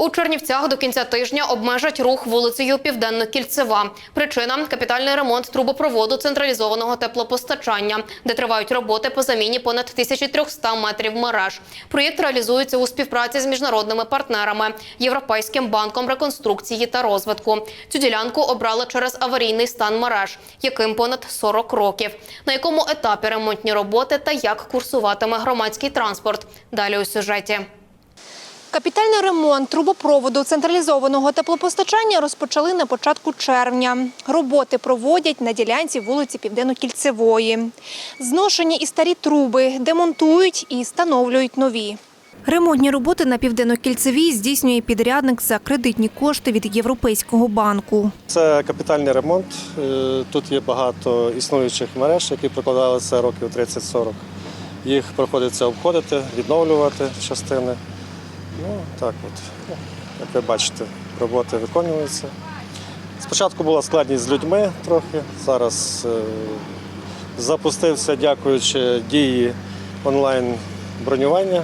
У Чернівцях до кінця тижня обмежать рух вулицею Південно-Кільцева. Причина капітальний ремонт трубопроводу централізованого теплопостачання, де тривають роботи по заміні понад 1300 метрів мереж. Проєкт реалізується у співпраці з міжнародними партнерами Європейським банком реконструкції та розвитку. Цю ділянку обрали через аварійний стан мереж, яким понад 40 років. На якому етапі ремонтні роботи та як курсуватиме громадський транспорт. Далі у сюжеті. Капітальний ремонт трубопроводу централізованого теплопостачання розпочали на початку червня. Роботи проводять на ділянці вулиці Південно-Кільцевої. Зношені і старі труби демонтують і встановлюють нові. Ремонтні роботи на Південно-Кільцевій здійснює підрядник за кредитні кошти від Європейського банку. Це капітальний ремонт. Е, Тут є багато існуючих мереж, які прокладалися років 30-40. Їх приходиться обходити, відновлювати частини. Ну, так от. Як ви бачите, роботи виконуються. Спочатку була складність з людьми трохи. Зараз е, запустився, дякуючи дії онлайн бронювання.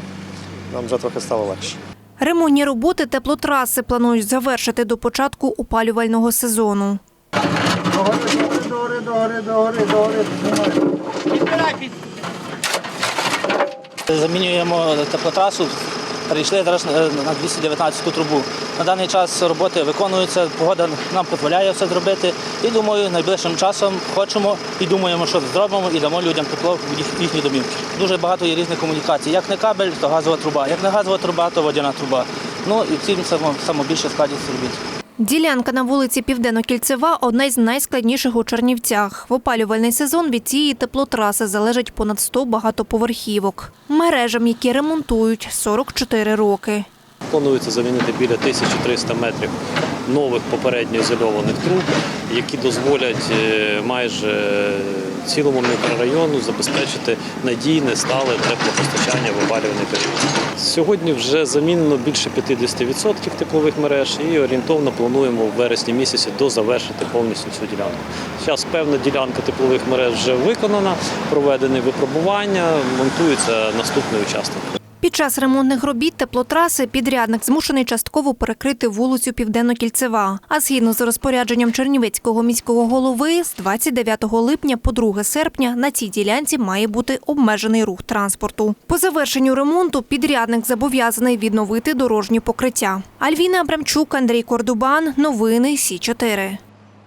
Нам вже трохи стало легше. Ремонтні роботи теплотраси планують завершити до початку опалювального сезону. Догори, догори, догори, догори. Замінюємо теплотрасу, перейшли зараз е, на 219 трубу. На даний час роботи виконуються, погода нам дозволяє все зробити. І думаю, найближчим часом хочемо і думаємо, що зробимо і дамо людям тепло в їх- їхні домівки. Дуже багато є різних комунікацій. Як не кабель, то газова труба. Як не газова труба, то водяна труба. Ну і цим само більше складність. Ділянка на вулиці Південно-Кільцева – одна із найскладніших у Чернівцях. В опалювальний сезон від цієї теплотраси залежить понад 100 багатоповерхівок. Мережам, які ремонтують 44 роки. Планується замінити біля 1300 метрів нових попередньо ізольованих труб, які дозволять е, майже цілому мікрорайону забезпечити надійне стале теплопостачання в опалювальний період. Сьогодні вже замінено більше 50% теплових мереж і орієнтовно плануємо в вересні місяці дозавершити повністю цю ділянку. Зараз певна ділянка теплових мереж вже виконана, проведені випробування, монтується наступний участок. Під час ремонтних робіт теплотраси підрядник змушений частково перекрити вулицю Південно-Кільцева. А згідно з розпорядженням Чернівецького міського голови, з 29 липня по 2 серпня на цій ділянці має бути обмежений рух транспорту. По завершенню ремонту підрядник зобов'язаний відновити дорожні покриття. Альвіна Абрамчук, Андрій Кордубан. Новини Сі 4